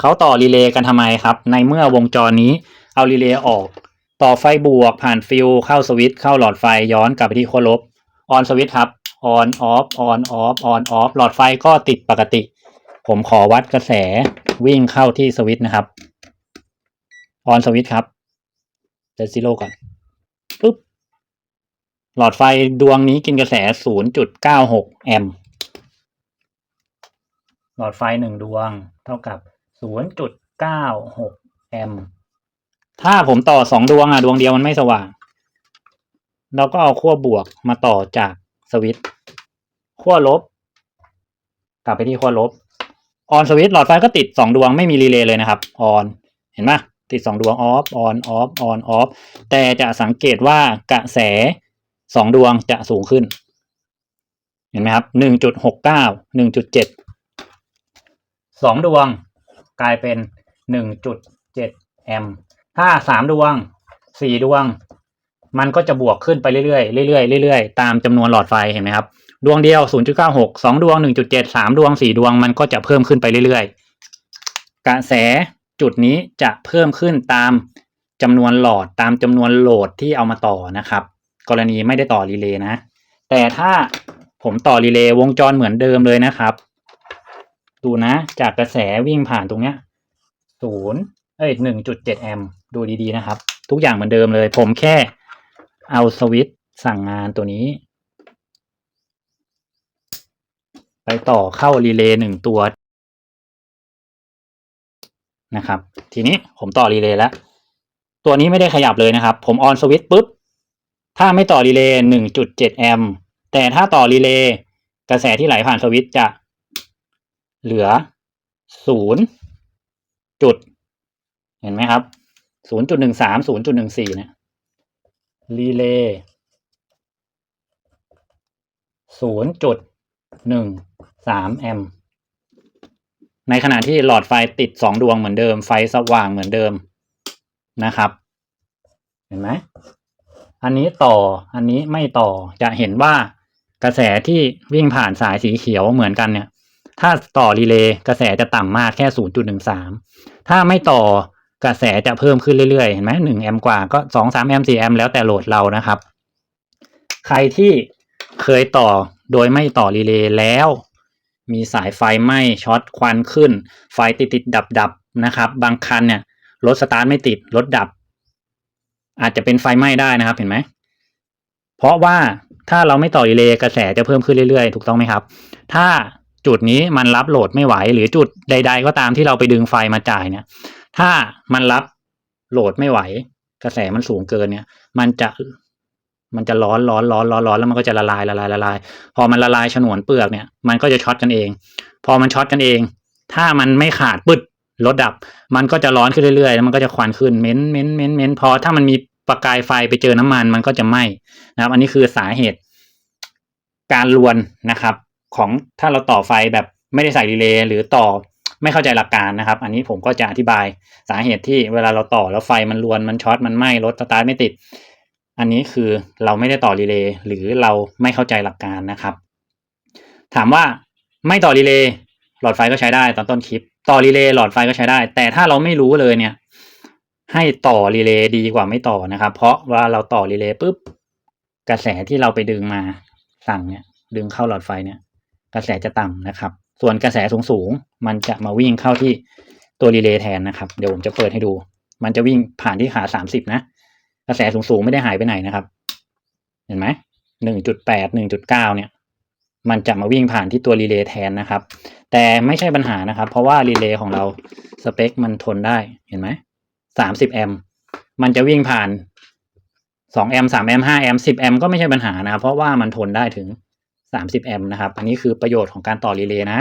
เขาต่อรีเลย์กันทำไมครับ ในเมื่อวงจรนี้เอารีเลย์ออก ต่อไฟบวกผ่านฟิวเข้าสวิตช์เข้าหลอดไฟย้อนกลับไปที่ขั้วลบออนสวิตช์ครับออนออฟออนออฟออนออฟหลอดไฟก็ติดปกติ ผมขอวัดกระแสวิ่งเข้าที่สวิตช์นะครับออนสวิตช์ครับเซตซิโร่ก่อนปุ๊บหลอดไฟดวงนี้กินกระแส 0.96 แอมป์หลอดไฟหนึ่งดวงเท่ากับ 0.96แอมป์ถ้าผมต่อสองดวงอะ ดวงเดียวมันไม่สว่าง เราก็เอาขั้วบวกมาต่อจากสวิตช์ขั้วลบ กลับไปที่ขั้วลบออนสวิตช์หลอดไฟก็ติดสองดวงไม่มีรีเลย์เลยนะครับออนเห็นไหมติดสองดวงออฟออนออฟออนออฟแต่จะสังเกตว่ากระแสสองดวงจะสูงขึ้น เห็นไหมครับหนึ่งจุดหกเก้าหนึ่งจุดเจ็ดสองดวง กลายเป็นหนึ่งจุดเจ็ดแอมป์ถ้าสามดวงสี่ดวง มันก็จะบวกขึ้นไปเรื่อยๆเรื่อยๆเรื่อยๆตามจำนวนหลอดไฟเห็นไหมครับ ดวงเดียว 0.96 2 ดวง 1.7 3 ดวง 4 ดวง มันก็จะเพิ่มขึ้นไปเรื่อยๆ กระแสจุดนี้จะเพิ่มขึ้นตามจำนวนหลอดตามจำนวนโหลดที่เอามาต่อนะครับ กรณีไม่ได้ต่อรีเลย์นะ แต่ถ้าผมต่อรีเลย์วงจรเหมือนเดิมเลยนะครับ ดูนะ จากกระแสวิ่งผ่านตรงเนี้ยศูนย์เอ้ยหนึ่งจุดเจ็ดแอมป์ดูดีๆนะครับ ทุกอย่างเหมือนเดิมเลย ผมแค่เอาสวิตสั่งงานตัวนี้ ไปต่อเข้ารีเลย์หนึ่งตัวนะครับ ทีนี้ผมต่อรีเลย์แล้ว ตัวนี้ไม่ได้ขยับเลยนะครับ ผมออนสวิตปุ๊บ ถ้าไม่ต่อรีเลย์หนึ่งจุดเจ็ดแอมป์แต่ถ้าต่อรีเลย์กระแสที่ไหลผ่านสวิตจะ เหลือศูนย์จุด เห็นไหมครับศูนย์จุดหนึ่งสามศูนย์จุดหนึ่งสี่เนี่ยรีเลย์ศูนย์จุดหนึ่งสามแอมในขณะที่หลอดไฟติดสองดวงเหมือนเดิม ไฟสว่างเหมือนเดิมนะครับ เห็นไหมอันนี้ต่ออันนี้ไม่ต่อจะเห็นว่ากระแสที่วิ่งผ่านสายสีเขียวเหมือนกันเนี่ย ถ้าต่อรีเลย์กระแสจะต่ำมากแค่ 0.13 ถ้าไม่ต่อกระแสจะเพิ่มขึ้นเรื่อยๆ เห็นไหมหนึ่งแอมป์กว่าก็สองสามแอมป์สี่แอมป์แล้วแต่โหลดเรานะครับ ใครที่เคยต่อโดยไม่ต่อรีเลย์แล้ว มีสายไฟไหม้ช็อตควันขึ้น ไฟติดติดดับดับนะครับ บางคันเนี่ยรถสตาร์ทไม่ติดรถดับ อาจจะเป็นไฟไหม้ได้นะครับเห็นไหม เพราะว่าถ้าเราไม่ต่อรีเลย์กระแสจะเพิ่มขึ้นเรื่อยๆ ถูกต้องไหมครับ ถ้า จุดนี้มันรับโหลดไม่ไหว หรือจุดใด ๆ ก็ตามที่เราไปดึงไฟมาจ่ายเนี่ย ถ้ามันรับโหลดไม่ไหว กระแสมันสูงเกินเนี่ย มันจะมันจะร้อนร้อนร้อนร้อนร้อนแล้วมันก็จะละลายละลายละลาย พอมันละลายฉนวนเปลือกเนี่ย มันก็จะช็อตกันเอง พอมันช็อตกันเอง ถ้ามันไม่ขาดปึ๊ดรถดับ มันก็จะร้อนขึ้นเรื่อยๆแล้วมันก็จะควันขึ้นเม้นเม้นเม้นเม้นพอถ้ามันมีประกายไฟไปเจอน้ำมันมันก็จะไหม้นะครับ อันนี้คือสาเหตุ การลวนนะครับ ของถ้าเราต่อไฟแบบไม่ได้ใส่รีเลย์หรือต่อไม่เข้าใจหลักการนะครับ อันนี้ผมก็จะอธิบายสาเหตุที่เวลาเราต่อแล้วไฟมันลวนมันช็อตมันไหม้รถสตาร์ทไม่ติด อันนี้คือเราไม่ได้ต่อรีเลย์หรือเราไม่เข้าใจหลักการนะครับ ถามว่าไม่ต่อรีเลย์หลอดไฟก็ใช้ได้ตอนต้นคลิป ต่อรีเลย์หลอดไฟก็ใช้ได้ แต่ถ้าเราไม่รู้เลยเนี่ย ให้ต่อรีเลย์ดีกว่าไม่ต่อนะครับ เพราะว่าเราต่อรีเลย์ปุ๊บกระแสที่เราไปดึงมาสั่งเนี่ย ดึงเข้าหลอดไฟเนี่ย กระแสจะต่ำนะครับ ส่วนกระแสสูงๆมันจะมาวิ่งเข้าที่ตัวรีเลย์แทนนะครับ เดี๋ยวผมจะเปิดให้ดู มันจะวิ่งผ่านที่ขาสามสิบนะ กระแสสูงๆไม่ได้หายไปไหนนะครับ เห็นไหมหนึ่งจุดแปดหนึ่งจุดเก้าเนี่ย มันจะมาวิ่งผ่านที่ตัวรีเลย์แทนนะครับ แต่ไม่ใช่ปัญหานะครับ เพราะว่ารีเลย์ของเราสเปคมันทนได้ เห็นไหมสามสิบแอมป์มันจะวิ่งผ่านสองแอมป์สามแอมป์ห้าแอมป์สิบแอมป์ก็ไม่ใช่ปัญหานะครับเพราะว่ามันทนได้ถึง สามสิบแอมป์นะครับ อันนี้คือประโยชน์ของการต่อรีเลย์นะ